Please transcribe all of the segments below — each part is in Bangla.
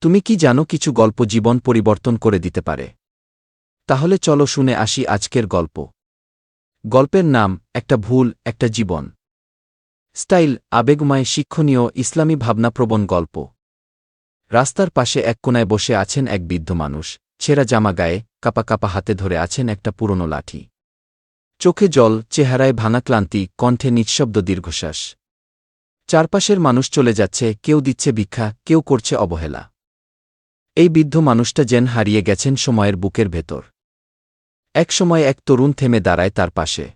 তুমি কি জানো কিছু গল্প জীবন পরিবর্তন করে দিতে পারে? তাহলে চলো শুনে আসি আজকের গল্প। গল্পের নাম, একটা ভুল, একটা জীবন। স্টাইল, আবেগময়, শিক্ষণীয়, ইসলামী ভাবনাপ্রবণ গল্প। রাস্তার পাশে এক কোনায় বসে আছেন এক বৃদ্ধ মানুষ। ছেঁড়া জামা গায়ে, কাপা কাপা হাতে ধরে আছেন একটা পুরনো লাঠি। চোখে জল, চেহারায় ভাঙা ক্লান্তি, কণ্ঠে নিঃশব্দ দীর্ঘশ্বাস। চারপাশের মানুষ চলে যাচ্ছে, কেউ দিচ্ছে ভিক্ষা, কেউ করছে অবহেলা। এই বৃদ্ধ মানুষটা যেন হারিয়ে গেছেন সময়ের বুকের ভেতর। এক সময় এক তরুণ থেমে দাঁড়ায় তার পাশে।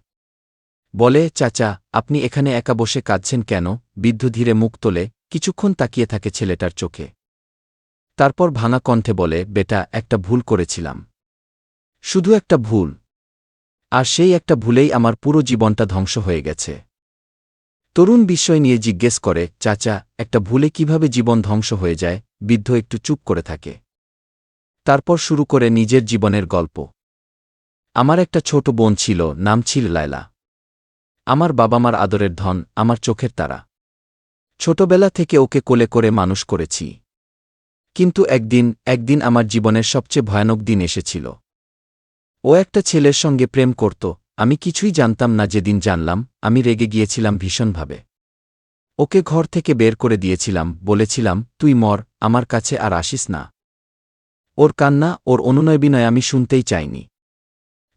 বলে, চাচা, আপনি এখানে একা বসে কাঁদছেন কেন? বৃদ্ধ ধীরে মুখ তোলে, কিছুক্ষণ তাকিয়ে থাকে ছেলেটার চোখে। তারপর ভাঙা কণ্ঠে বলে, বেটা, একটা ভুল করেছিলাম। শুধু একটা ভুল। আর সেই একটা ভুলেই আমার পুরো জীবনটা ধ্বংস হয়ে গেছে। তরুণ বিষয় নিয়ে জিজ্ঞেস করে, চাচা, একটা ভুলে কীভাবে জীবন ধ্বংস হয়ে যায়? বৃদ্ধ একটু চুপ করে থাকে। তারপর শুরু করে নিজের জীবনের গল্প। আমার একটা ছোট বোন ছিল, নাম ছিল লায়লা। আমার বাবা মার আদরের ধন, আমার চোখের তারা। ছোটবেলা থেকে ওকে কোলে করে মানুষ করেছি। কিন্তু একদিন একদিন আমার জীবনের সবচেয়ে ভয়ানক দিন এসেছিল। ও একটা ছেলের সঙ্গে প্রেম করত, আমি কিছুই জানতাম না, যেদিন জানলাম, আমি রেগে গিয়েছিলাম ভীষণভাবে। ওকে ঘর থেকে বের করে দিয়েছিলাম, বলেছিলাম, তুই মর, আমার কাছে আর আসিস না। ওর কান্না, ওর অনুনয় বিনয় আমি শুনতেই চাইনি।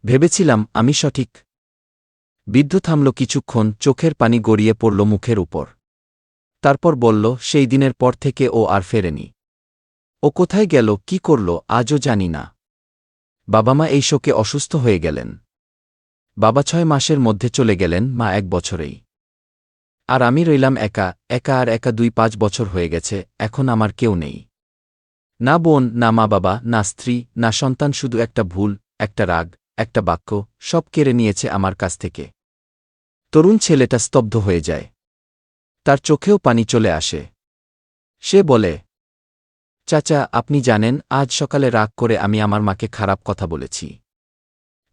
ভেবেছিলাম, আমি সঠিক। বৃদ্ধ থামল কিছুক্ষণ, চোখের পানি গড়িয়ে পড়ল মুখের উপর। তারপর বলল, সেই দিনের পর থেকে ও আর ফেরেনি। ও কোথায় গেল, কি করল, আজও জানি না। বাবা মা এই শোকে অসুস্থ হয়ে গেলেন। বাবা ছয় মাসের মধ্যে চলে গেলেন, মা এক বছরেই। আর আমি রইলাম একা একা আর একা দুই পাঁচ বছর হয়ে গেছে, এখন আমার কেউ নেই। না বোন, না মা বাবা, না স্ত্রী, না সন্তান, শুধু একটা ভুল, একটা রাগ, একটা বাক্য, সব কেড়ে নিয়েছে আমার কাছ থেকে। তরুণ ছেলেটা স্তব্ধ হয়ে যায়। তার চোখেও পানি চলে আসে। সে বলে, চাচা, আপনি জানেন, আজ সকালে রাগ করে আমি আমার মাকে খারাপ কথা বলেছি।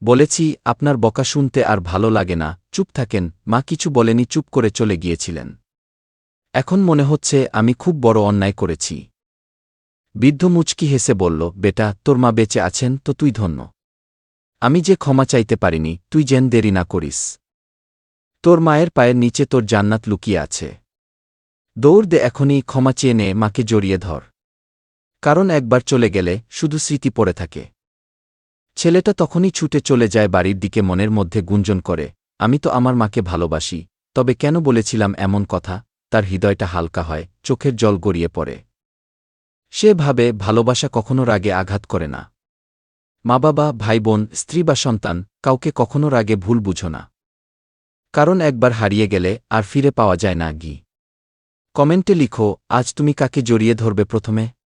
বলেছি, আপনার বকা শুনতে আর ভালো লাগে না, চুপ থাকেন। মা কিছু বলেনি, চুপ করে চলে গিয়েছিলেন। এখন মনে হচ্ছে, আমি খুব বড় অন্যায় করেছি। বৃদ্ধ মুচকি হেসে বলল, বেটা, তোর মা বেঁচে আছেন, তো তুই ধন্য। আমি যে ক্ষমা চাইতে পারিনি, তুই যেন দেরি না করিস। তোর মায়ের পায়ের নিচে তোর জান্নাত লুকিয়ে আছে। দৌড় দে এখনই, ক্ষমা চেয়ে নে, মাকে জড়িয়ে ধর। কারণ একবার চলে গেলে, শুধু স্মৃতি পড়ে থাকে। ছেলেটা তখনই ছুটে চলে যায় বাড়ির দিকে মনের মধ্যে গুঞ্জন করে, আমি তো আমার মাকে ভালোবাসি, তবে কেন বলেছিলাম এমন কথা? তার হৃদয়টা হালকা হয়, চোখের জল গড়িয়ে পড়ে। সে ভাবে, ভালোবাসা কখনো রাগে আঘাত করে না। মা বাবা, ভাই বোন, স্ত্রী বা সন্তান, কাউকে কখনো রাগে ভুল বুঝো না। কারণ একবার হারিয়ে গেলে আর ফিরে পাওয়া যায় না, গি। কমেন্টে লিখো, আজ তুমি কাকে জড়িয়ে ধরবে প্রথমে?